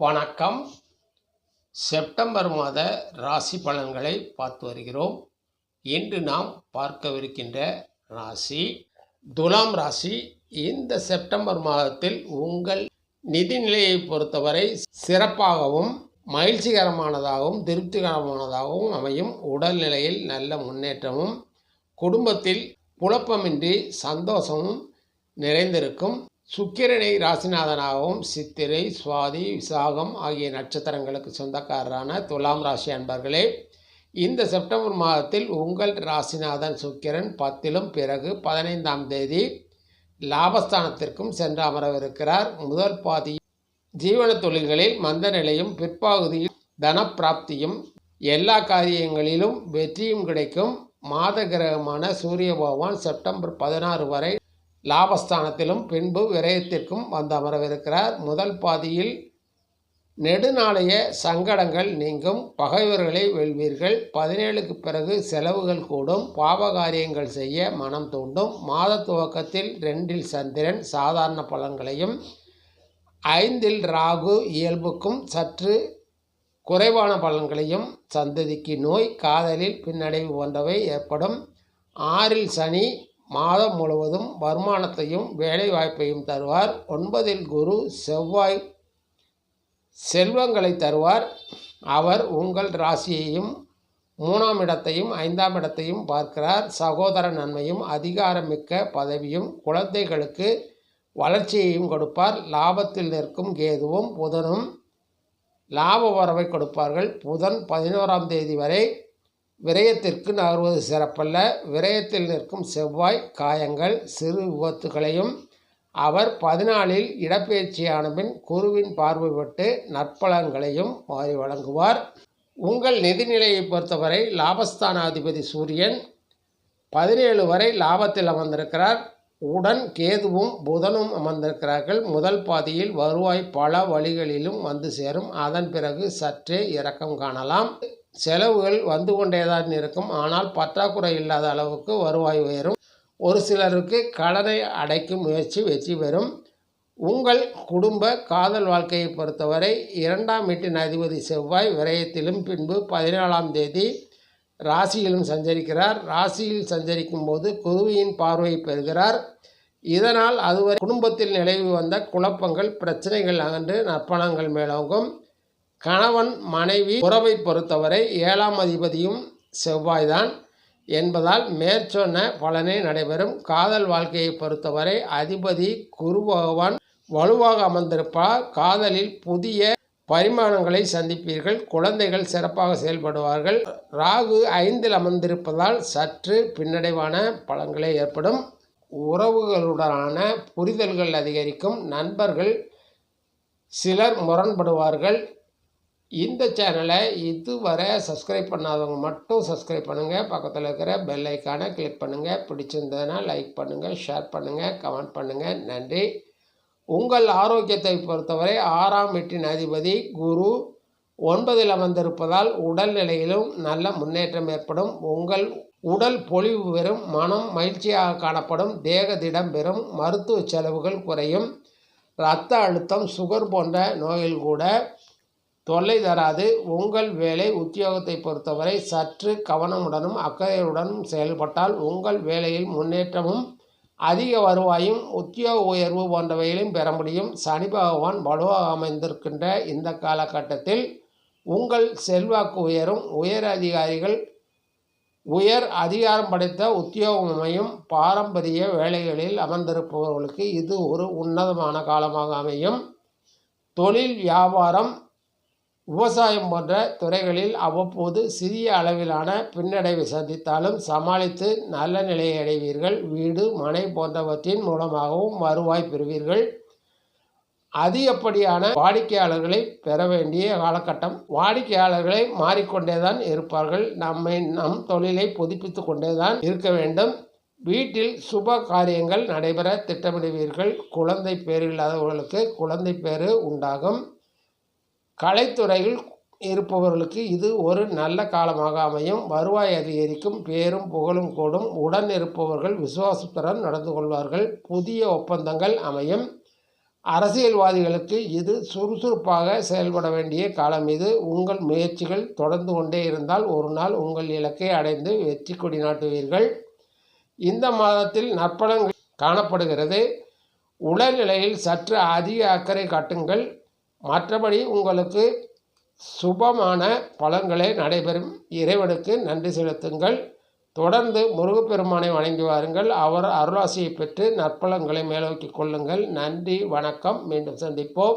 வணக்கம். செப்டம்பர் மாத ராசி பலன்களை பார்த்து வருகிறோம். இன்று நாம் பார்க்கவிருக்கின்ற ராசி துலாம் ராசி. இந்த செப்டம்பர் மாதத்தில் உங்கள் நிதிநிலையை பொறுத்தவரை சிறப்பாகவும் மகிழ்ச்சிகரமானதாகவும் திருப்திகரமானதாகவும் அமையும். உடல்நிலையில் நல்ல முன்னேற்றமும் குடும்பத்தில் குழப்பமின்றி சந்தோஷமும் நிறைந்திருக்கும். சுக்கிரனை ராசிநாதனாகவும் சித்திரை சுவாதி விசாகம் ஆகிய நட்சத்திரங்களுக்கு சொந்தக்காரரான துலாம் ராசி அன்பர்களே இந்த செப்டம்பர் மாதத்தில் உங்கள் ராசிநாதன் சுக்கிரன் பத்திலும் பிறகு பதினைந்தாம் தேதி லாபஸ்தானத்திற்கும் சென்று அமரவிருக்கிறார். முதல் பாதி ஜீவன தொழில்களில் மந்த நிலையும் பிற்பகுதியில் தனப்பிராப்தியும் எல்லா காரியங்களிலும் வெற்றியும் கிடைக்கும். மாத கிரகமான சூரிய பகவான் செப்டம்பர் பதினாறு வரை லாபஸ்தானத்திலும் பின்பு விரயத்திற்கும் வந்து அமரவிருக்கிறார். முதல் பாதியில் நெடுநாளைய சங்கடங்கள் நீங்கும். பகைவர்களை வெல்வீர்கள். பதினேழுக்கு பிறகு செலவுகள் கூடும். பாவகாரியங்கள் செய்ய மனம் தூண்டும். மாத துவக்கத்தில் ரெண்டில் சந்திரன் சாதாரண பலன்களையும் ஐந்தில் ராகு இயல்புக்கும் சற்று குறைவான பலன்களையும் சந்ததிக்கு நோய் காதலில் பின்னடைவு போன்றவை ஏற்படும். ஆறில் சனி மாதம் முழுவதும் வருமானத்தையும் வேலை வாய்ப்பையும் தருவார். ஒன்பதில் குரு செவ்வாய் செல்வங்களை தருவார். அவர் உங்கள் ராசியையும் மூணாம் இடத்தையும் ஐந்தாம் இடத்தையும் பார்க்கிறார். சகோதர நன்மையும் அதிகாரமிக்க பதவியும் குழந்தைகளுக்கு வளர்ச்சியையும் கொடுப்பார். லாபத்தில் நிற்கும் கேதுவும் புதனும் லாப வரவை கொடுப்பார்கள். புதன் பதினோராம் தேதி வரை விரயத்திற்கு நகர்வது சிறப்பல்ல. விரயத்தில் நிற்கும் செவ்வாய் காயங்கள் சிறு விபத்துகளையும் அவர் பதினாலில் இடப்பெயர்ச்சியான பின் குருவின் பார்வைப்பட்டு நற்பலன்களையும் வாரி வழங்குவார். உங்கள் நிதிநிலையை பொறுத்தவரை லாபஸ்தானாதிபதி சூரியன் பதினேழு வரை லாபத்தில் அமர்ந்திருக்கிறார். உடன் கேதுவும் புதனும் அமர்ந்திருக்கிறார்கள். முதல் பாதியில் வருவாய் பல வழிகளிலும் வந்து சேரும். அதன் பிறகு சற்றே இறக்கம் காணலாம். செலவுகள் வந்து கொண்டேதான் இருக்கும். ஆனால் பற்றாக்குறை இல்லாத அளவுக்கு வருவாய் உயரும். ஒரு சிலருக்கு கடனை அடைக்கும் முயற்சி வெற்றி பெறும். உங்கள் குடும்ப காதல் வாழ்க்கையை பொறுத்தவரை இரண்டாம் வீட்டின் அதிபதி செவ்வாய் விரயத்திலும் பின்பு பதினேழாம் தேதி ராசியிலும் சஞ்சரிக்கிறார். ராசியில் சஞ்சரிக்கும் போது குருவியின் பார்வையை பெறுகிறார். இதனால் அதுவரை குடும்பத்தில் நிலவி வந்த குழப்பங்கள் பிரச்சனைகள் அகன்று நற்பணங்கள் மேலோங்கும் கணவன் மனைவி உறவை பொறுத்தவரை ஏழாம் அதிபதியும் செவ்வாய்தான் என்பதால் மேற்சொன்ன பலனே நடைபெறும். காதல் வாழ்க்கையை பொறுத்தவரை அதிபதி குரு பகவான் வலுவாக அமர்ந்திருப்பார். காதலில் புதிய பரிமாணங்களை சந்திப்பீர்கள். குழந்தைகள் சிறப்பாக செயல்படுவார்கள். ராகு ஐந்தில் அமர்ந்திருப்பதால் சற்று பின்னடைவான பலன்களே ஏற்படும். உறவுகளுடனான புரிதல்கள் அதிகரிக்கும். நண்பர்கள் சிலர் முரண்படுவார்கள். இந்த சேனலை இதுவரை சப்ஸ்கிரைப் பண்ணாதவங்க மட்டும் சப்ஸ்கிரைப் பண்ணுங்கள் பக்கத்தில் இருக்கிற பெல் ஐக்கானை கிளிக் பண்ணுங்கள் பிடிச்சிருந்ததுன்னா லைக் பண்ணுங்கள் ஷேர் பண்ணுங்கள் கமெண்ட் பண்ணுங்கள் நன்றி. உங்கள் ஆரோக்கியத்தை பொறுத்தவரை ஆறாம் வீட்டின் அதிபதி குரு ஒன்பதில் அமர்ந்திருப்பதால் உடல்நிலையிலும் நல்ல முன்னேற்றம் ஏற்படும். உங்கள் உடல் பொலிவு பெறும் மனம் மகிழ்ச்சியாக காணப்படும் தேக திடம் பெறும் மருத்துவ செலவுகள் குறையும் இரத்த அழுத்தம் சுகர் போன்ற நோயில் கூட தொல்லை தராது. உங்கள் வேலை உத்தியோகத்தை பொறுத்தவரை சற்று கவனமுடனும் அக்கறையுடனும் செயல்பட்டால் உங்கள் வேலையில் முன்னேற்றமும் அதிக வருவாயும் உத்தியோக உயர்வு போன்றவைகளையும் பெற முடியும். சனி பகவான் வலுவாக அமைந்திருக்கின்ற இந்த காலகட்டத்தில் உங்கள் செல்வாக்கு உயரும். உயர் அதிகாரிகள் உயர் அதிகாரம் படைத்த உத்தியோகமையும் பாரம்பரிய வேலைகளில் அமர்ந்திருப்பவர்களுக்கு இது ஒரு உன்னதமான காலமாக அமையும். தொழில் வியாபாரம் விவசாயம் போன்ற துறைகளில் அவ்வப்போது சிறிய அளவிலான பின்னடைவை சந்தித்தாலும் சமாளித்து நல்ல நிலையை அடைவீர்கள். வீடு மனை போன்றவற்றின் மூலமாகவும் வருவாய் பெறுவீர்கள். அதிகப்படியான வாடிக்கையாளர்களை பெற வேண்டிய காலகட்டம். வாடிக்கையாளர்களை மாறிக்கொண்டே தான் இருப்பார்கள். நம்மை நம் தொழிலை புதுப்பித்து கொண்டேதான் இருக்க வேண்டும். வீட்டில் சுப காரியங்கள் நடைபெற திட்டமிடுவீர்கள். குழந்தை பேர் இல்லாதவர்களுக்கு குழந்தை பேர் உண்டாகும். கலைத்துறையில் இருப்பவர்களுக்கு இது ஒரு நல்ல காலமாக அமையும். வருவாய் அதிகரிக்கும் பேரும் புகழும் கூடும். உடன் இருப்பவர்கள் விசுவாசத்துடன் நடந்து கொள்வார்கள். புதிய ஒப்பந்தங்கள் அமையும். அரசியல்வாதிகளுக்கு இது சுறுசுறுப்பாக செயல்பட வேண்டிய காலம் இது. உங்கள் முயற்சிகள் தொடர்ந்து கொண்டே இருந்தால் ஒரு நாள் உங்கள் இலக்கை அடைந்து வெற்றி கொடி நாட்டுவீர்கள். இந்த மாதத்தில் நற்பலங்கள் காணப்படுகிறது. உடல்நிலையில் சற்று அதிக அக்கறை காட்டுங்கள். மற்றபடி உங்களுக்கு சுபமான பலன்களே நடைபெறும். இறைவனுக்கு நன்றி செலுத்துங்கள். தொடர்ந்து முருகப்பெருமானை வணங்கி வாருங்கள். அவர் அருளாசியை பெற்று நற்பலன்களை மேலோக்கிக் கொள்ளுங்கள். நன்றி வணக்கம். மீண்டும் சந்திப்போம்.